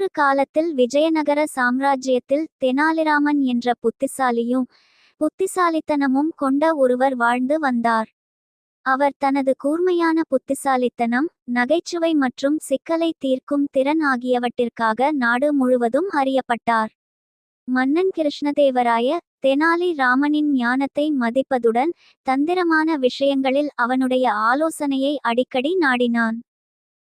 முன்னொரு காலத்தில் விஜயநகர சாம்ராஜ்யத்தில் தெனாலிராமன் என்ற புத்திசாலியும் புத்திசாலித்தனமும் கொண்ட ஒருவர் வாழ்ந்து வந்தார். அவர் தனது கூர்மையான புத்திசாலித்தனம் நகைச்சுவை மற்றும் சிக்கலை தீர்க்கும் திறன் ஆகியவற்றிற்காக நாடு முழுவதும் அறியப்பட்டார். மன்னன் கிருஷ்ணதேவராய தெனாலி ராமனின் ஞானத்தை மதிப்பதுடன் தந்திரமான விஷயங்களில் அவனுடைய ஆலோசனையை அடிக்கடி நாடினான்.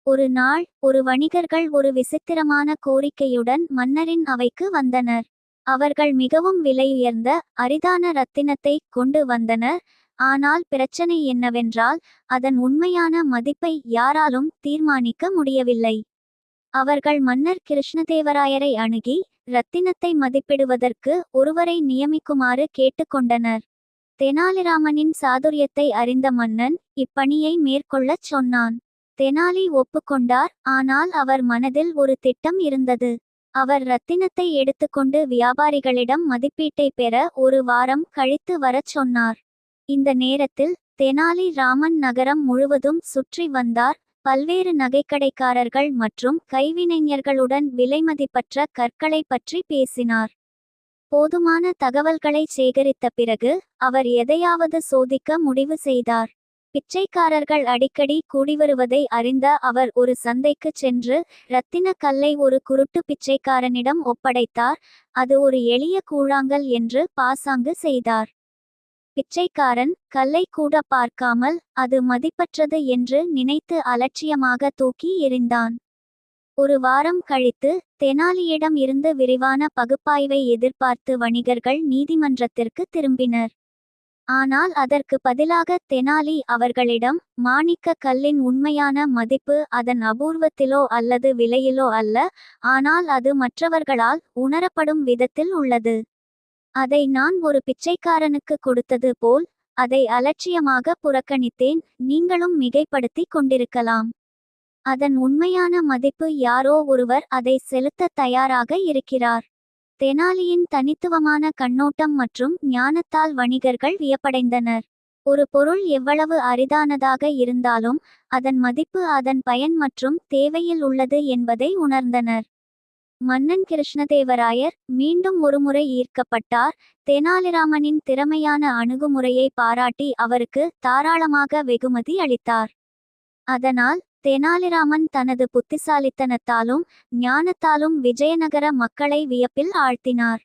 ஒரு நாள் ஒரு வணிகர்கள் ஒரு விசித்திரமான கோரிக்கையுடன் மன்னரின் அவைக்கு வந்தனர். அவர்கள் மிகவும் விலையுயர்ந்த அரிதான ரத்தினத்தை கொண்டு வந்தனர். ஆனால் பிரச்சனை என்னவென்றால் அதன் உண்மையான மதிப்பை யாராலும் தீர்மானிக்க முடியவில்லை. அவர்கள் மன்னர் கிருஷ்ணதேவராயரை அணுகி ரத்தினத்தை மதிப்பிடுவதற்கு ஒருவரை நியமிக்குமாறு கேட்டுக்கொண்டனர். தெனாலிராமனின் சாதுரியத்தை அறிந்த மன்னன் இப்பணியை மேற்கொள்ளச் சொன்னான். தெனாலி ஒப்புக்கொண்டார். ஆனால் அவர் மனதில் ஒரு திட்டம் இருந்தது. அவர் ரத்தினத்தை எடுத்துக்கொண்டு வியாபாரிகளிடம் மதிப்பீட்டை பெற ஒரு வாரம் கழித்து வரச் சொன்னார். இந்த நேரத்தில் தெனாலி ராமன் நகரம் முழுவதும் சுற்றி வந்தார். பல்வேறு நகைக்கடைக்காரர்கள் மற்றும் கைவினைஞர்களுடன் விலைமதிப்பற்ற கற்களை பற்றி பேசினார். போதுமான தகவல்களை சேகரித்த பிறகு அவர் எதையாவது சோதிக்க முடிவு செய்தார். பிச்சைக்காரர்கள் அடிக்கடி கூடிவருவதை அறிந்த அவர் ஒரு சந்தைக்குச் சென்று இரத்தின கல்லை ஒரு குருட்டு பிச்சைக்காரனிடம் ஒப்படைத்தார். அது ஒரு எளிய கூழாங்கல் என்று பாசாங்கு செய்தார். பிச்சைக்காரன் கல்லை கூட பார்க்காமல் அது மதிப்பற்றது என்று நினைத்து அலட்சியமாக தூக்கி எறிந்தான். ஒரு வாரம் கழித்து தெனாலியிடம் இருந்து விரிவான பகுப்பாய்வை எதிர்பார்த்து வணிகர்கள் நீதிமன்றத்திற்கு திரும்பினர். ஆனால் அதற்கு பதிலாக தெனாலி அவர்களிடம் மாணிக்க கல்லின் உண்மையான மதிப்பு அதன் அபூர்வத்திலோ அல்லது விலையிலோ அல்ல ஆனால் அது மற்றவர்களால் உணரப்படும் விதத்தில் உள்ளது. அதை நான் ஒரு பிச்சைக்காரனுக்கு கொடுத்தது போல் அதை அலட்சியமாக புறக்கணித்தேன் நீங்களும் மிகைப்படுத்தி கொண்டிருக்கலாம். அதன் உண்மையான மதிப்பு யாரோ ஒருவர் அதை செலுத்த தயாராக இருக்கிறார். தெனாலியின் தனித்துவமான கண்ணோட்டம் மற்றும் ஞானத்தால் வணிகர்கள் வியப்படைந்தனர். ஒரு பொருள் எவ்வளவு அரிதானதாக இருந்தாலும் அதன் மதிப்பு அதன் பயன் மற்றும் தேவையில் உள்ளது என்பதை உணர்ந்தனர். மன்னன் கிருஷ்ணதேவராயர் மீண்டும் ஒருமுறை ஈர்க்கப்பட்டார். தெனாலிராமனின் திறமையான அணுகுமுறையை பாராட்டி அவருக்கு தாராளமாக வெகுமதி அளித்தார். அதனால் தெனாலிராமன் தனது புத்திசாலித்தனத்தாலும் ஞானத்தாலும் விஜயநகர மக்களை வியப்பில் ஆழ்த்தினார்.